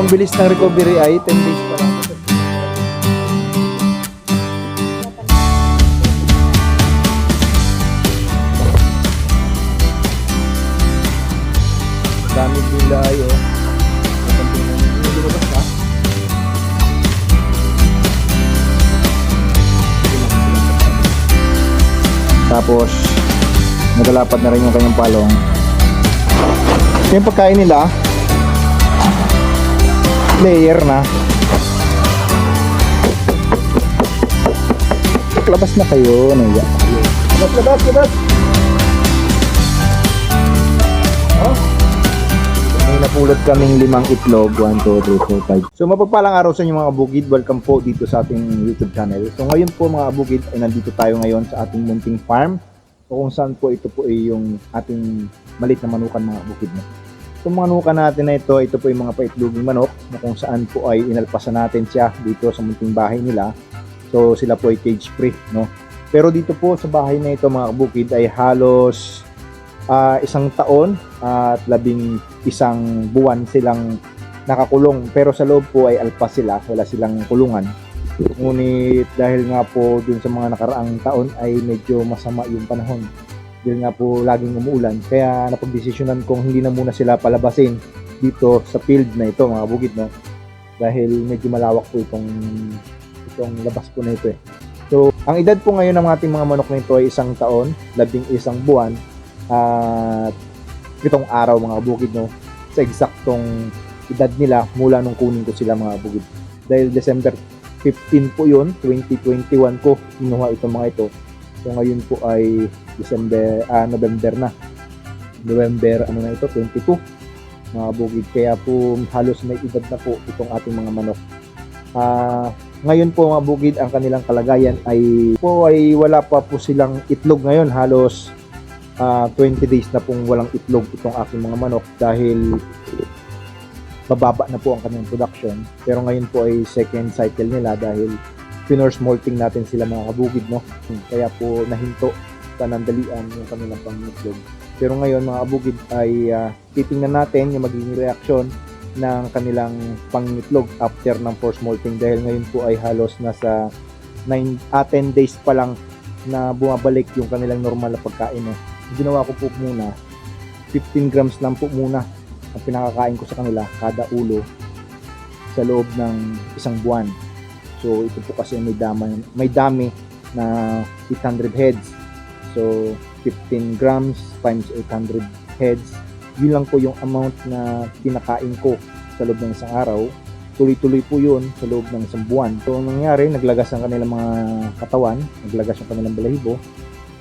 ang bilis ng recovery ay 10 days pa lang. Dami pila ay oh. Tapos, nagalapad na rin yung kanyang palong. Ito yung pagkain nila. Layer na. Labas na kayo. Kayo. Labas, labas, labas. Oh. May napulot kaming limang itlog. 1, 2, 3, 4, 5. So mapagpalang araw sa inyo mga bugid. Welcome po dito sa ating YouTube channel. So ngayon po mga bugid ay nandito tayo ngayon sa ating munting farm. So kung saan po ito po ay yung ating malit na manukan mga bukid mo. Itong manukan natin na ito, ito po yung mga paitloging manok na kung saan po ay inalpasan natin siya dito sa munting bahay nila. So sila po ay cage free, no? Pero dito po sa bahay na ito mga bukid ay halos ah, isang taon at labing isang buwan silang nakakulong. Pero sa loob po ay alpas sila, wala silang kulungan. Ngunit dahil nga po dun sa mga nakaraang taon ay medyo masama yung panahon. Dahil nga po laging umuulan. Kaya napagdesisyonan kong hindi na muna sila palabasin dito sa field na ito mga bukid no. Dahil medyo malawak po itong itong labas po na ito eh. So, ang edad po ngayon ng ating mga manok na ito ay isang taon, labing isang buwan, at pitong araw mga bukid no. Sa eksaktong edad nila mula nung kunin ko sila mga bukid. Dahil December 15 po yun, 2021 ko kinuha itong mga ito. So ngayon po ay December, ah, November na. November, ano na ito, 22 mga bukid. Kaya po halos may edad na po itong ating mga manok. Ah, ngayon po mga bukid, ang kanilang kalagayan ay po ay wala pa po silang itlog ngayon. Halos ah, 20 days na pong walang itlog itong aking mga manok dahil bababa na po ang kanilang production. Pero ngayon po ay second cycle nila dahil pinors molting natin sila mga kabukid, no? Kaya po nahinto sa nandalian yung kanilang pangitlog. Pero ngayon mga kabukid ay ah, titingnan natin yung magiging reaksyon ng kanilang pangitlog after ng force molting dahil ngayon po ay halos nasa 9 ah, 10 days pa lang na bumabalik yung kanilang normal na pagkain. No? Ginawa ko po muna 15 grams lang po muna ang pinakakain ko sa kanila kada ulo sa loob ng isang buwan. So ito po kasi may dami, may dami na 800 heads. So 15 grams times 800 heads. Yun lang po yung amount na pinakain ko sa loob ng isang araw. Tuloy-tuloy po yun sa loob ng isang buwan. So ang nangyari, naglagas ang kanilang mga katawan, naglagas ang kanilang balahibo.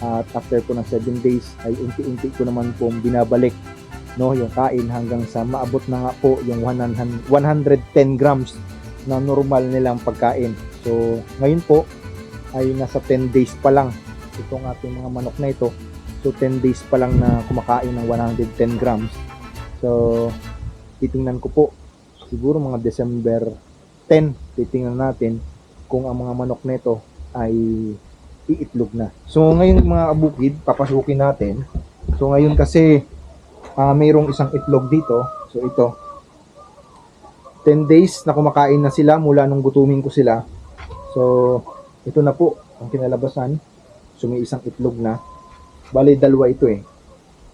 At after po ng 7 days ay unti-unti ko naman po binabalik no yung kain hanggang sa maabot na nga po yung 100, 110 grams na normal nilang pagkain. So ngayon po ay nasa 10 days pa lang itong ating mga manok na ito. So 10 days pa lang na kumakain ng 110 grams. So titingnan ko po siguro mga December 10 titingnan natin kung ang mga manok nito ay iitlog na. So ngayon mga kabukid, papasukin natin. So ngayon kasi ah mayroong isang itlog dito. So ito. 10 days na kumakain na sila mula nung gutumin ko sila. So ito na po ang kinalabasan. So may isang itlog na. Bali dalawa ito eh.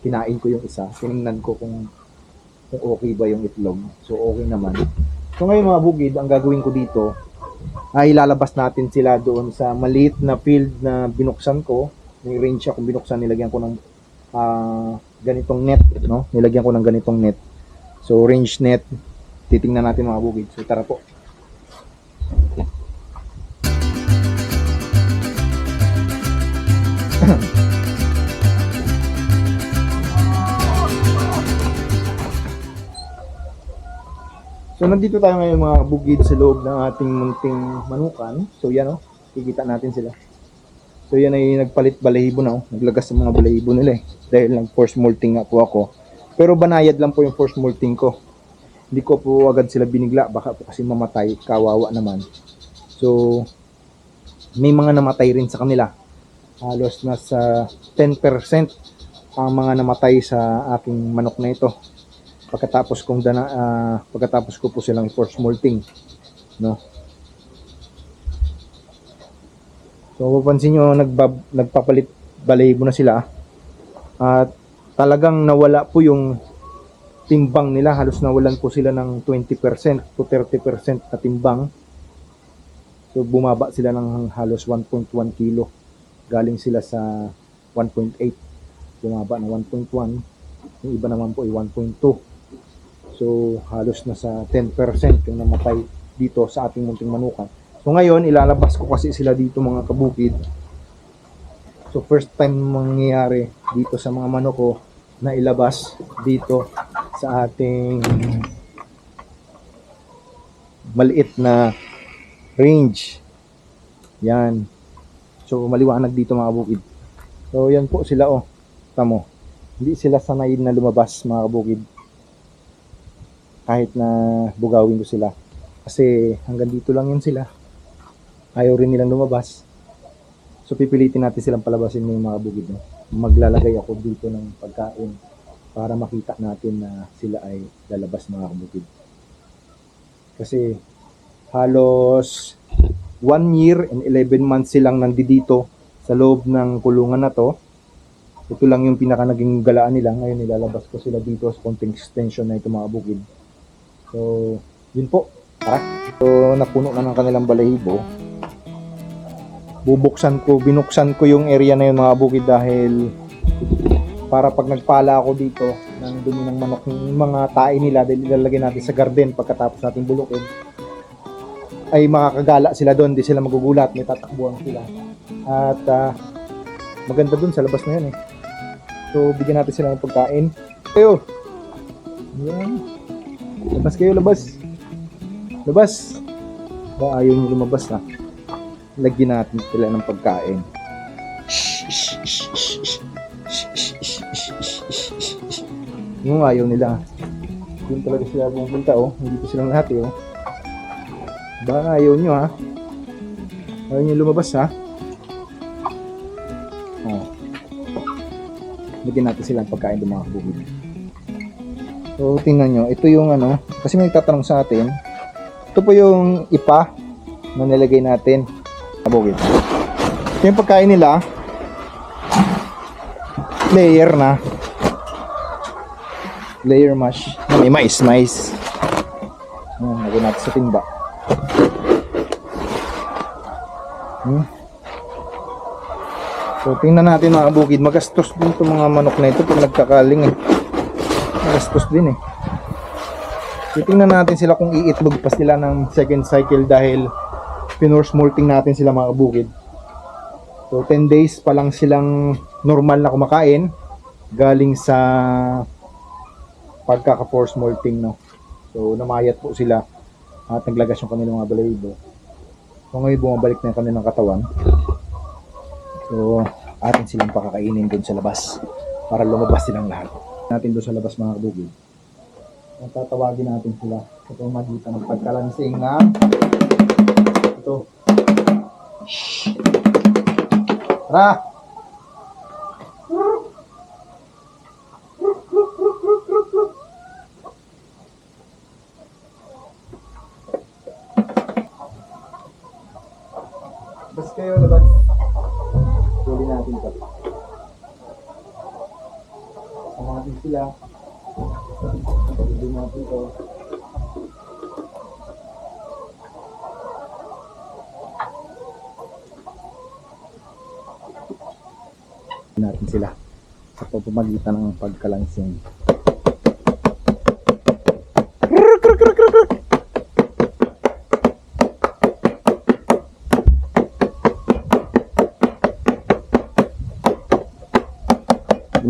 Kinain ko yung isa. Tiningnan ko kung kung okay ba yung itlog. So okay naman. So ngayon mga bugid, ang gagawin ko dito ay lalabas natin sila doon sa maliit na field na binuksan ko. May range siya kung binuksan, nilagyan ko ng ah, ganitong net, no? Nilagyan ko ng ganitong net. So range net, titingnan natin mga bugid. So tara po. So nandito tayo ngayon mga bugid sa loob ng ating munting manukan. So yan oh, kikita natin sila. So yan ay nagpalit balahibo na oh. Naglagas ng mga balahibo nila eh. Dahil nag force molting nga po ako. Pero banayad lang po yung force molting ko. Hindi ko po agad sila binigla. Baka po kasi mamatay. Kawawa naman. So may mga namatay rin sa kanila. Halos nasa 10% ang mga namatay sa aking manok na ito pagkatapos kong dana ah, pagkatapos ko po silang force molting no So mapapansin nyo nagbab, nagpapalit balahibo na sila at talagang nawala po yung timbang nila halos nawalan po sila ng 20% to 30% na timbang. So bumaba sila ng halos 1.1 kilo. Galing sila sa 1.8 bumaba na 1.1 yung iba naman po ay 1.2 so halos na sa 10% yung namatay dito sa ating munting manukan. So ngayon ilalabas ko kasi sila dito mga kabukid. So first time mangyayari dito sa mga manok ko na ilabas dito sa ating maliit na range. Yan. So maliwanag dito mga kabukid so yan po sila oh. Tamo. Hindi sila sanay na lumabas mga kabukid kahit na bugawin ko sila. Kasi hanggang dito lang yun sila. Ayaw rin nilang lumabas. So pipilitin natin silang palabasin ng mga bukid no? maglalagay ako dito ng pagkain para makita natin na sila ay lalabas mga kabukid kasi halos 1 year and 11 months silang nandito sa loob ng kulungan na to. Ito lang yung pinaka naging galaan nila. Ngayon nilalabas ko sila dito sa konting extension na ito mga bukid so yun po. Tara. So napuno na ng kanilang balahibo. Bubuksan ko binuksan ko yung area na yun mga bukid dahil para pag nagpala ako dito ng dumi ng manok yung mga tae nila dahil ilalagay natin sa garden pagkatapos natin bulukin ay makakagala sila doon, di sila magugulat, may tatakbuhan sila. At ah, maganda doon sa labas na yun eh. So, bigyan natin sila ng pagkain. Kayo! Yan. Labas kayo, labas. Labas. Ba, ayaw nyo lumabas ha. Lagyan natin sila ng pagkain. Yung ayaw nila. Doon talaga sila pumunta oh. Hindi ko silang lahat eh oh. Baka ayaw nyo ha. Ayaw nyo lumabas ha. Oh. Bigyan natin sila ng pagkain ng mga kabukid. So, tingnan nyo. Ito yung ano, kasi may nagtatanong sa atin. Ito po yung ipa na nilagay natin. Kabukid. Ito yung pagkain nila. Layer na. Layer mash. May mais, mais. Ayan, lagyan natin sa timba. Hmm. So, tingnan natin mga bukid. Magastos din itong mga manok na ito pag nagkakaling eh. Magastos din eh. So, tingnan natin sila kung iitlog pa sila ng second cycle dahil pinurse molting natin sila mga bukid. So, 10 days pa lang silang normal na kumakain galing sa pagkaka-force molting no. So, namayat po sila at naglagas yung kanilang mga balahibo. So ngayon bumabalik na yung kanilang katawan. So atin silang pakakainin dun sa labas para lumabas silang lahat. Natin doon sa labas mga kabugid. Ang tatawagin natin sila sa pamagitan ng pagkalansing ng ito. Tara! Bas kayo labas. Huli natin ito. Sama natin sila. Huli natin ito. Natin sila sa pamamagitan ng pagkalansing.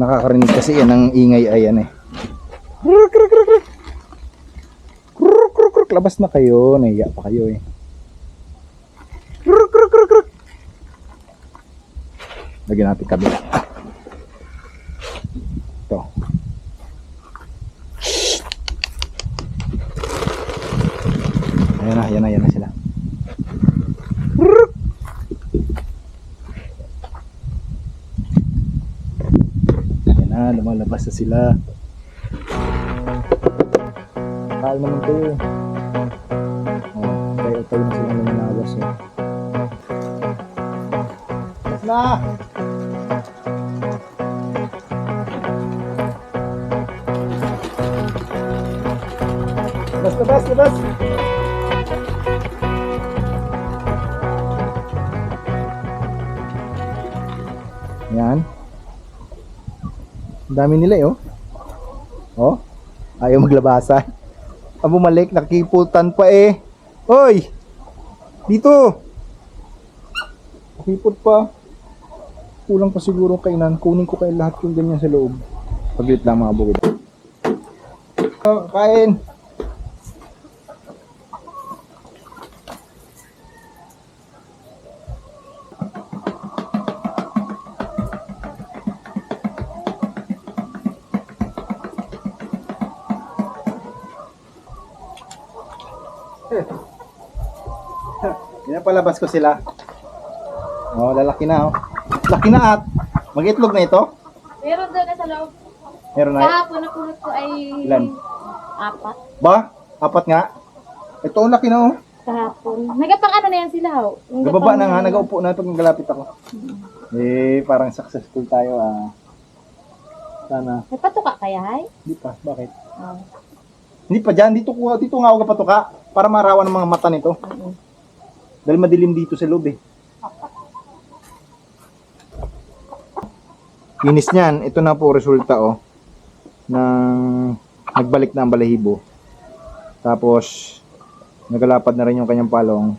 Nakakarinig kasi yan ang ingay ayan eh. Kruk, kruk, kruk, kruk. Kruk, kruk, kruk. Labas na kayo. Nahiya pa kayo eh. Kruk, kruk, kruk, kruk. Lagyan natin kabila. Ito. Ayan na, ayan na, ayan na sila. Kruk. Na sila. Kakain naman kayo. Oh, tayo tayo na sila ng nagas eh. Na! Labas, labas, labas! Yan. Dami nila eh, oh. Oh, ayaw maglabasan. Ang bumalik, nakiputan pa eh. Hoy! Dito! Nakipot pa. Kulang pa siguro kainan. Kunin ko kayo lahat yung ganyan sa loob. Paglit lang mga bukid. Oh, kain! Pinapalabas ko sila. Oh, lalaki na oh. Laki na at. Mag-itlog na ito? Meron doon na sa loob. Meron na. Kahapon na pulot ko ay Ilan? apat. Ba? Apat nga. Ito ang laki na oh. Kahapon. Nagapang ano na yan sila. Yung Gababa na nga, nagaupo na pag nagalapit ako. Eh, parang successful tayo ah. Sana. May patuka kaya hay? Hindi pa. Bakit? Oh. Hindi pa dyan. Dito, ko- dito nga ako kapatuka. Para marawan ng mga mata nito. oo. Dahil madilim dito sa loob eh. Kinis niyan. Ito na po resulta oh. Ng nagbalik na ang balahibo. Tapos nagalapad na rin yung kanyang palong.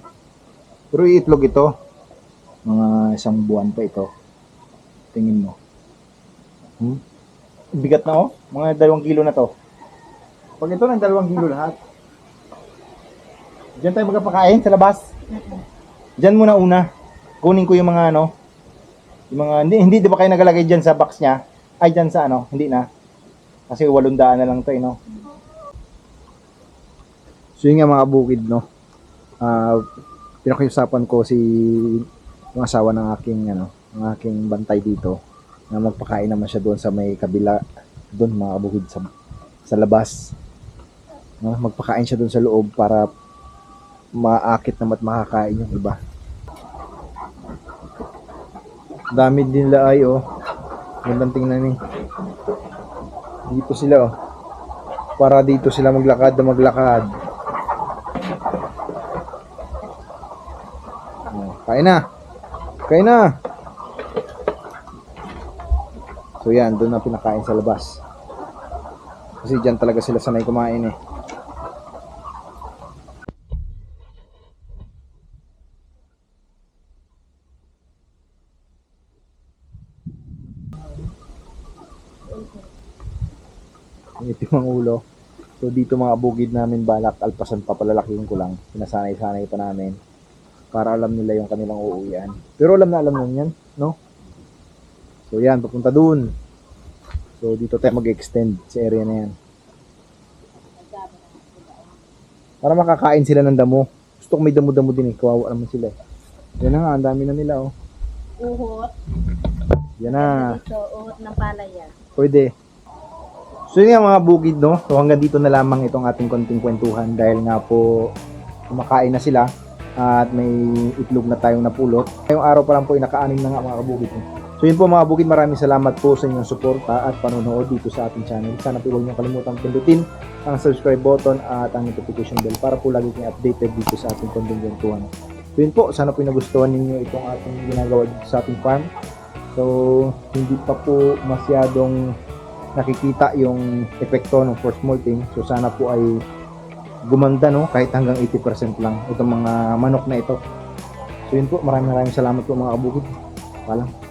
Pero iitlog ito. Mga isang buwan pa ito. Tingin mo. Hmm? Bigat na oh. Mga dalawang kilo na to. Pag ito ng dalawang kilo lahat. Diyan tayo magpapakain sa labas. Diyan muna una. Kunin ko yung mga ano. Yung mga, hindi, hindi di ba kayo nagalagay dyan sa box niya? Ay, dyan sa ano, hindi na. Kasi walundaan na lang to eh, no? So yun nga mga bukid, no? Ah, pinakiusapan ko si yung asawa ng aking, ano, ng aking bantay dito na magpakain naman siya doon sa may kabila doon mga bukid sa, sa labas. No? Magpakain siya doon sa loob para maakit naman at makakain yung iba. Dami din nila ay oh. Gandang tingnan eh. Dito sila oh. Para dito sila maglakad na maglakad. Oh, kain na. Kain na. So yan, doon na pinakain sa labas. Kasi dyan talaga sila sanay kumain eh. Ito yung mga ulo. So dito mga bugid namin balak, alpasan pa palalakihin ko lang. Sinasanay-sanay pa namin. Para alam nila yung kanilang uuwian. Pero alam na alam nun yan, no? So yan, papunta dun. So dito tayo mag-extend sa area na yan. Para makakain sila ng damo. Gusto ko may damo-damo din eh. Kawawa naman sila eh. Yan na nga, ang dami na nila oh. Uhot. Yan na. Ito, uhot ng palaya. Pwede. So yun nga mga bukid no. So hanggang dito na lamang itong ating konting kwentuhan dahil nga po kumakain na sila at may itlog na tayong napulot. Ngayong araw pa lang po inakaanim na nga mga kabukid. So yun po mga bukid, maraming salamat po sa inyong suporta at panonood dito sa ating channel. Sana po huwag niyo kalimutan pindutin ang subscribe button at ang notification bell para po lagi kayong updated dito sa ating konting kwentuhan. So yun po, sana po nagustuhan ninyo itong ating ginagawa dito sa ating farm. So hindi pa po masyadong nakikita yung epekto ng force molting. So sana po ay gumanda no kahit hanggang 80% lang itong mga manok na ito. So yun po, maraming maraming salamat po mga kabukid. Paalam.